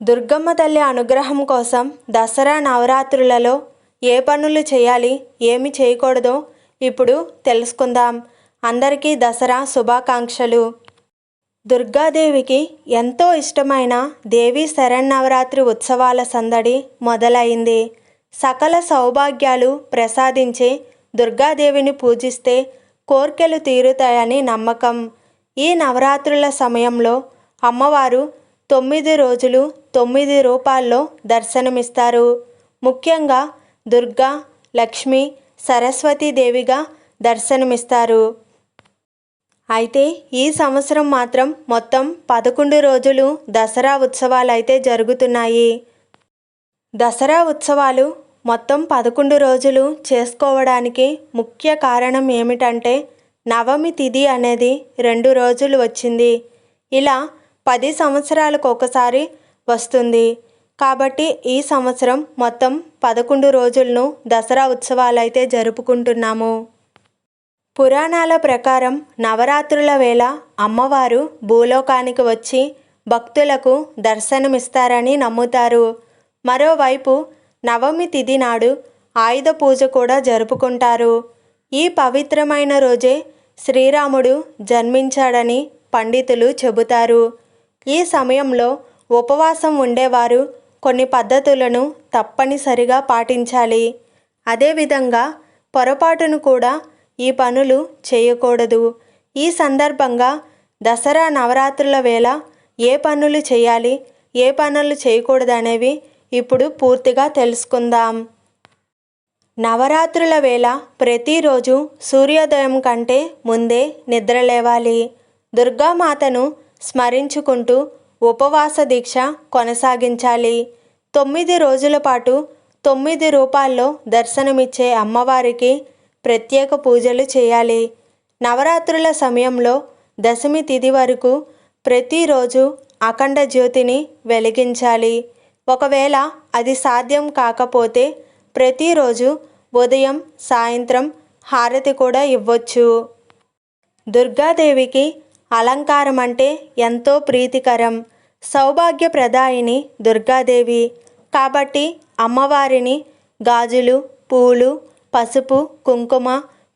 దుర్గమ్మ తల్లి అనుగ్రహం కోసం దసరా నవరాత్రులలో ఏ పనులు చేయాలి ఏమి చేయకూడదో ఇప్పుడు తెలుసుకుందాం. అందరికీ దసరా శుభాకాంక్షలు. దుర్గాదేవికి ఎంతో ఇష్టమైన దేవి శరన్నవరాత్రి ఉత్సవాల సందడి మొదలైంది. సకల సౌభాగ్యాలు ప్రసాదించే దుర్గాదేవిని పూజిస్తే కోర్కెలు తీరుతాయని నమ్మకం. ఈ నవరాత్రుల సమయంలో అమ్మవారు తొమ్మిది రోజులు తొమ్మిది రూపాల్లో దర్శనమిస్తారు. ముఖ్యంగా దుర్గా లక్ష్మి సరస్వతీదేవిగా దర్శనమిస్తారు. అయితే ఈ సంవత్సరం మాత్రం మొత్తం పదకొండు రోజులు దసరా ఉత్సవాలు అయితే జరుగుతున్నాయి. దసరా ఉత్సవాలు మొత్తం పదకొండు రోజులు చేసుకోవడానికి ముఖ్య కారణం ఏమిటంటే నవమి తిథి అనేది రెండు రోజులు వచ్చింది. ఇలా పది సంవత్సరాలకు ఒకసారి వస్తుంది. కాబట్టి ఈ సంవత్సరం మొత్తం పదకొండు రోజులను దసరా ఉత్సవాలైతే జరుపుకుంటున్నాము. పురాణాల ప్రకారం నవరాత్రుల వేళ అమ్మవారు భూలోకానికి వచ్చి భక్తులకు దర్శనమిస్తారని నమ్ముతారు. మరోవైపు నవమి తిథి నాడు ఆయుధ పూజ కూడా జరుపుకుంటారు. ఈ పవిత్రమైన రోజే శ్రీరాముడు జన్మించాడని పండితులు చెబుతారు. ఈ సమయంలో ఉపవాసం ఉండేవారు కొన్ని పద్ధతులను తప్పనిసరిగా పాటించాలి. అదేవిధంగా పొరపాటును కూడా ఈ పనులు చేయకూడదు. ఈ సందర్భంగా దసరా నవరాత్రుల వేళ ఏ పనులు చేయాలి ఏ పనులు చేయకూడదు అనేవి ఇప్పుడు పూర్తిగా తెలుసుకుందాం. నవరాత్రుల వేళ ప్రతిరోజు సూర్యోదయం కంటే ముందే నిద్రలేవాలి దుర్గామాతను స్మరించుకుంటూ ఉపవాస దీక్ష కొనసాగించాలి. తొమ్మిది రోజుల పాటు తొమ్మిది రూపాల్లో దర్శనమిచ్చే అమ్మవారికి ప్రత్యేక పూజలు చేయాలి. నవరాత్రుల సమయంలో దశమి తిథి వరకు ప్రతిరోజు అఖండ జ్యోతిని వెలిగించాలి. ఒకవేళ అది సాధ్యం కాకపోతే ప్రతిరోజు ఉదయం సాయంత్రం హారతి కూడా ఇవ్వచ్చు. దుర్గాదేవికి అలంకారం అంటే ఎంతో ప్రీతికరం. సౌభాగ్యప్రదాయిని దుర్గాదేవి. కాబట్టి అమ్మవారిని గాజులు పూలు పసుపు కుంకుమ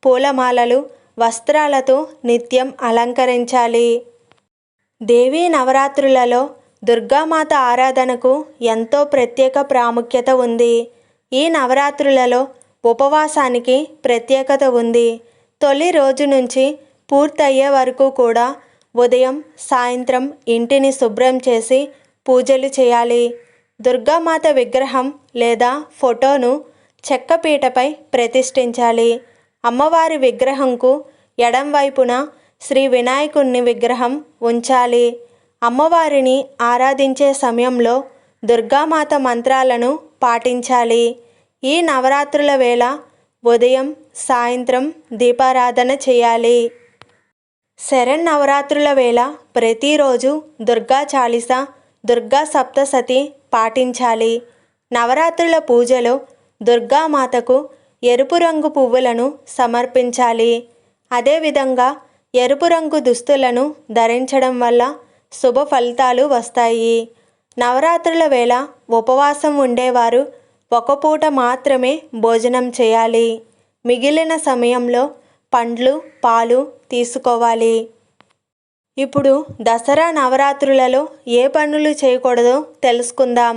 పూలమాలలు వస్త్రాలతో నిత్యం అలంకరించాలి. దేవీ నవరాత్రులలో దుర్గామాత ఆరాధనకు ఎంతో ప్రత్యేక ప్రాముఖ్యత ఉంది. ఈ నవరాత్రులలో ఉపవాసానికి ప్రత్యేకత ఉంది. తొలి రోజు నుంచి పూర్తయ్యే వరకు కూడా ఉదయం సాయంత్రం ఇంటిని శుభ్రం చేసి పూజలు చేయాలి. దుర్గామాత విగ్రహం లేదా ఫోటోను చెక్కపీటపై ప్రతిష్ఠించాలి. అమ్మవారి విగ్రహంకు ఎడం వైపున శ్రీ వినాయకుని విగ్రహం ఉంచాలి. అమ్మవారిని ఆరాధించే సమయంలో దుర్గామాత మంత్రాలను పాటించాలి. ఈ నవరాత్రుల వేళ ఉదయం సాయంత్రం దీపారాధన చేయాలి. శరన్నవరాత్రుల వేళ ప్రతిరోజు దుర్గా చాలీస దుర్గా సప్తసతి పాటించాలి. నవరాత్రుల పూజలో దుర్గామాతకు ఎరుపు రంగు పువ్వులను సమర్పించాలి. అదేవిధంగా ఎరుపు రంగు దుస్తులను ధరించడం వల్ల శుభ ఫలితాలు వస్తాయి. నవరాత్రుల వేళ ఉపవాసం ఉండేవారు ఒక పూట మాత్రమే భోజనం చేయాలి. మిగిలిన సమయంలో పండ్లు పాలు తీసుకోవాలి. ఇప్పుడు దసరా నవరాత్రులలో ఏ పనులు చేయకూడదో తెలుసుకుందాం.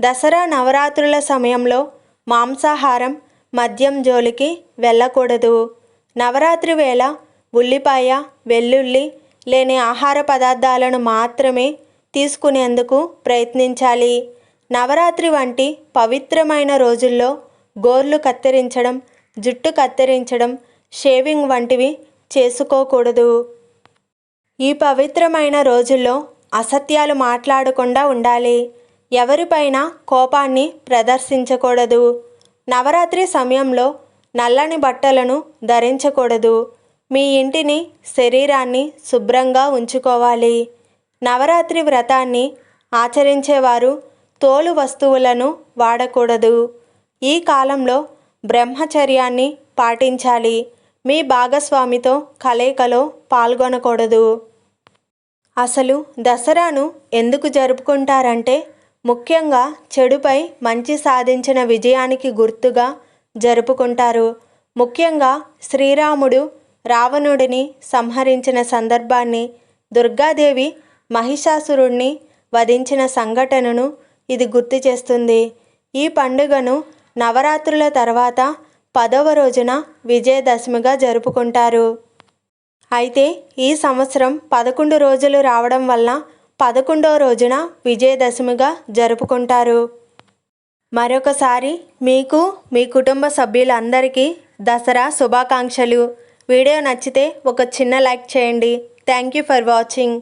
దసరా నవరాత్రుల సమయంలో మాంసాహారం మద్యం జోలికి వెళ్ళకూడదు. నవరాత్రి వేళ ఉల్లిపాయ వెల్లుల్లి లేని ఆహార పదార్థాలను మాత్రమే తీసుకునేందుకు ప్రయత్నించాలి. నవరాత్రి వంటి పవిత్రమైన రోజుల్లో గోర్లు కత్తిరించడం జుట్టు కత్తిరించడం షేవింగ్ వంటివి చేసుకోకూడదు. ఈ పవిత్రమైన రోజుల్లో అసత్యాలు మాట్లాడకుండా ఉండాలి. ఎవరిపైన కోపాన్ని ప్రదర్శించకూడదు. నవరాత్రి సమయంలో నల్లని బట్టలను ధరించకూడదు. మీ ఇంటిని శరీరాన్ని శుభ్రంగా ఉంచుకోవాలి. నవరాత్రి వ్రతాన్ని ఆచరించేవారు తోలు వస్తువులను వాడకూడదు. ఈ కాలంలో బ్రహ్మచర్యాన్ని పాటించాలి. మీ భాగస్వామితో కలయికలో పాల్గొనకూడదు. అసలు దసరాను ఎందుకు జరుపుకుంటారంటే ముఖ్యంగా చెడుపై మంచి సాధించిన విజయానికి గుర్తుగా జరుపుకుంటారు. ముఖ్యంగా శ్రీరాముడు రావణుడిని సంహరించిన సందర్భాన్ని దుర్గాదేవి మహిషాసురుణ్ణి వధించిన సంఘటనను ఇది గుర్తు చేస్తుంది. ఈ పండుగను నవరాత్రుల తర్వాత పదవ రోజున విజయదశమిగా జరుపుకుంటారు. అయితే ఈ సంవత్సరం పదకొండు రోజులు రావడం వల్ల పదకొండవ రోజున విజయదశమిగా జరుపుకుంటారు. మరొకసారి మీకు మీ కుటుంబ సభ్యులందరికీ దసరా శుభాకాంక్షలు. వీడియో నచ్చితే ఒక చిన్న లైక్ చేయండి. Thank you for watching.